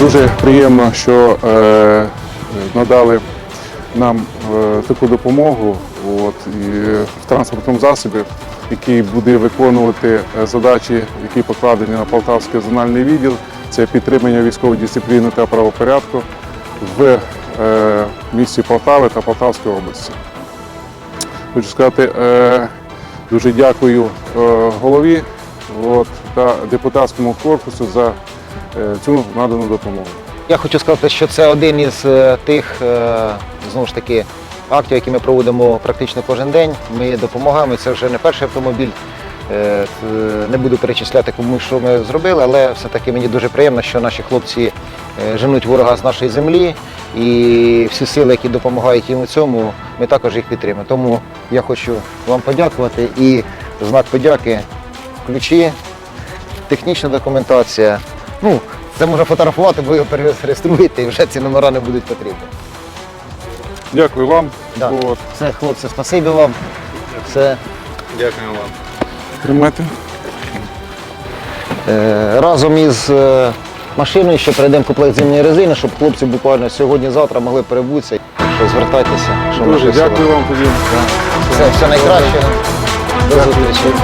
Дуже приємно, що е, надали нам е, таку допомогу от, і в транспортному засобі, який буде виконувати е, задачі, які покладені на Полтавський зональний відділ. Це підтримання військової дисципліни та правопорядку в е, місті Полтави та Полтавської області. Хочу сказати, е, дуже дякую е, голові от, та депутатському корпусу за цю надану допомогу. Я хочу сказати, що це один із е, тих е, знову ж таки актів, які ми проводимо практично кожен день. Ми допомагаємо. Це вже не перший автомобіль. Е, Не буду перечисляти, кому що ми зробили, але все-таки мені дуже приємно, що наші хлопці е, женуть ворога з нашої землі, і всі сили, які допомагають їм у цьому, ми також їх підтримуємо. Тому я хочу вам подякувати і знак подяки ключі, технічна документація. Ну, це можна фотографувати, бо його перереєструєте і вже ці номера не будуть потрібні. Дякую вам. Да. От, Це, хлопці, спасибі вам. Це Дякуємо вам. тримайте. е, разом із е, машиною ще перейдемо комплект зимньої резини, щоб хлопці буквально сьогодні-завтра могли перебутися. Що звертайтеся, що Дуже дякую вам тоді. Все, все найкраще. До зустрічі.